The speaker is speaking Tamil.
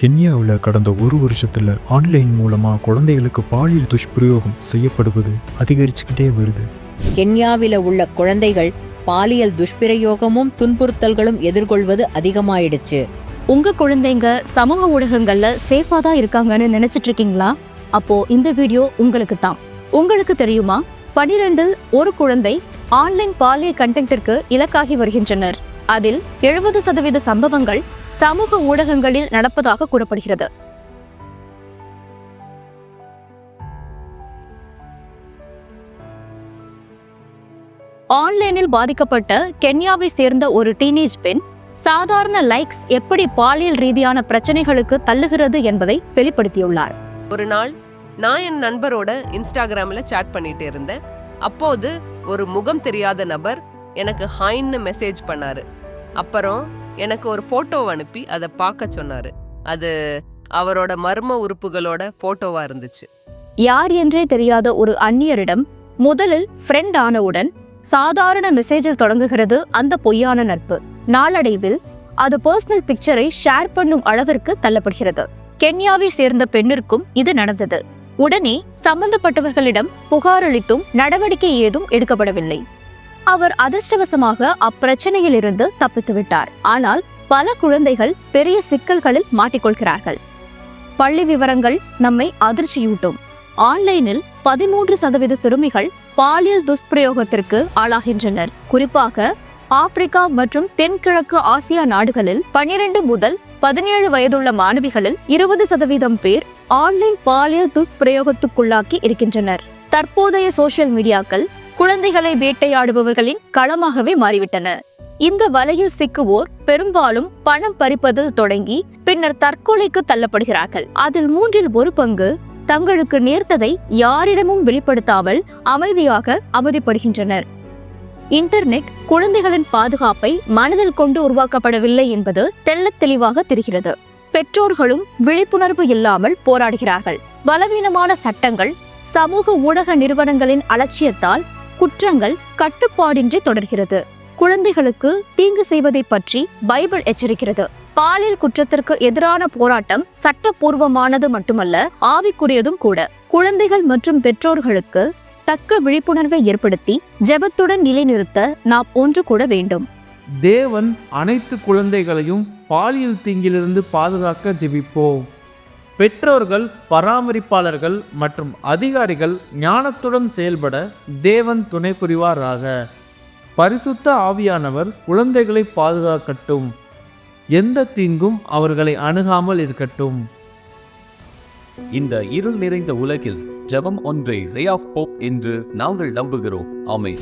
கென்யாவில் கடந்த ஒரு வருஷத்துல ஆன்லைன் மூலமா குழந்தைகளுக்கு பாலியல் துஷ்பிரயோகம் செய்யப்படுவது அதிகரிச்சுக்கிட்டே வருது. கென்யாவில உள்ள குழந்தைகள் பாலியல் துஷ்பிரயோகமும் துன்புறுத்தல்களும் எதிர்கொள்வது அதிகமாயிடுச்சு. உங்க குழந்தைங்க சமூக ஊடகங்கள்ல சேஃபா தான் இருக்காங்கன்னு நினைச்சிட்டு இருக்கீங்களா அப்போ இந்த வீடியோ உங்களுக்கு தான். உங்களுக்கு தெரியுமா? பனிரெண்டில் ஒரு குழந்தை ஆன்லைன் பாலியல் கண்டென்ட்டிற்கு இலக்காகி வருகின்றனர். அதில் எழுபது சதவீத சம்பவங்கள் சமூக ஊடகங்களில் நடப்பதாக கூறப்படுகிறது. ஆன்லைனில் பாதிக்கப்பட்ட கென்யாவை சேர்ந்த ஒரு டீனேஜ் பெண் சாதாரண லைக்ஸ் எப்படி பாலியல் ரீதியான பிரச்சனைகளுக்கு தள்ளுகிறது என்பதை வெளிப்படுத்தியுள்ளார். ஒரு நாள் நான் என் நண்பரோட இன்ஸ்டாகிராமில் சாட் பண்ணிட்டு இருந்தேன். அப்போது ஒரு முகம் தெரியாத நபர் எனக்கு ஹாய்ன்னு மெசேஜ் பண்ணாரு. அப்புறம் எனக்கு ஒரு ஃபோட்டோ அனுப்பி அதை பார்க்க சொன்னாரு. அது அவரோட மர்ம உறுப்புகளோட ஃபோட்டோவாக இருந்துச்சு. யார் என்றே தெரியாத ஒரு அந்நியரிடம் முதலில் ஃப்ரெண்ட் ஆனவுடன் சாதாரண மெசேஜில் தொடங்குகிறது அந்த பொய்யான நட்பு. நாளடைவில் அது பர்சனல் பிக்சரை ஷேர் பண்ணும் அளவிற்கு தள்ளப்படுகிறது. கென்யாவை சேர்ந்த பெண்ணிற்கும் இது நடந்தது. உடனே சம்பந்தப்பட்டவர்களிடம் புகாரளித்தும் நடவடிக்கை ஏதும் எடுக்கப்படவில்லை. அவர் அதிர்ஷ்டவசமாக அப்பிரச்சனையிலிருந்து தப்பித்து விட்டார். ஆனால் பல குழந்தைகள் பெரிய சிக்கல்களில் மாட்டிக்கொள்கிறார்கள். பள்ளி விவரங்கள் நம்மை அதிர்ச்சியூட்டும். ஆன்லைனில் பதிமூன்று சதவீத சிறுமிகள் பாலியல் துஷ்பிரயோகத்திற்கு ஆளாகின்றனர். குறிப்பாக ஆப்பிரிக்கா மற்றும் தென்கிழக்கு ஆசியா நாடுகளில் பனிரெண்டு முதல் பதினேழு வயதுள்ள மாணவிகளில் இருபது சதவீதம் பேர் ஆன்லைன் பாலியல் துஷ்பிரயோகத்துக்குள்ளாக்கி இருக்கின்றனர். தற்போதைய சோசியல் மீடியாக்கள் குழந்தைகளை வேட்டையாடுபவர்களின் களமாகவே மாறிவிட்டன. இந்த வலையில் சிக்குவோர் பெரும்பாலும் பணம் பறிப்பது தொடங்கி பின்னர் தற்கொலைக்கு தள்ளப்படுகிறார்கள். அதில் மூன்றில் ஒரு பங்கு தங்களுக்கு நேர்த்ததை யாரிடமும் வெளிப்படுத்தாமல் அமைதியாக அவதிப்படுகின்றனர். இன்டர்நெட் குழந்தைகளின் பாதுகாப்பை மனதில் கொண்டு உருவாக்கப்படவில்லை என்பது தெள்ளத் தெளிவாக தெரிகிறது. பெற்றோர்களும் விழிப்புணர்வு இல்லாமல் போராடுகிறார்கள். பலவீனமான சட்டங்கள் சமூக ஊடக நிறுவனங்களின் அலட்சியத்தால் குற்றங்கள் கட்டுப்பாடின்றி தொடர்கிறது. குழந்தைகளுக்கு தீங்கு செய்வதை பற்றி பைபிள் எச்சரிக்கிறது. பாலியல் குற்றத்திற்கு எதிரான போராட்டம் சட்டப்பூர்வமானது மட்டுமல்ல ஆவிக்குரியதும் கூட. குழந்தைகள் மற்றும் பெற்றோர்களுக்கு தக்க விழிப்புணர்வை ஏற்படுத்தி ஜெபத்துடன் நிலைநிறுத்த நாம் ஒன்று கூட வேண்டும். தேவன் அனைத்து குழந்தைகளையும் பாலியல் தீங்கிலிருந்து பாதுகாக்க ஜெபிப்போம். பெற்றோர்கள் பராமரிப்பாளர்கள் மற்றும் அதிகாரிகள் ஞானத்துடன் செயல்பட தேவன் துணை புரிவாராக. பரிசுத்த ஆவியானவர் குழந்தைகளை பாதுகாக்கட்டும். எந்த தீங்கும் அவர்களை அணுகாமல் இருக்கட்டும். இந்த இருள் நிறைந்த உலகில் ஜெபம் ஒன்றே ரே ஆஃப் போப் என்று நாங்கள் நம்புகிறோம். ஆமென்.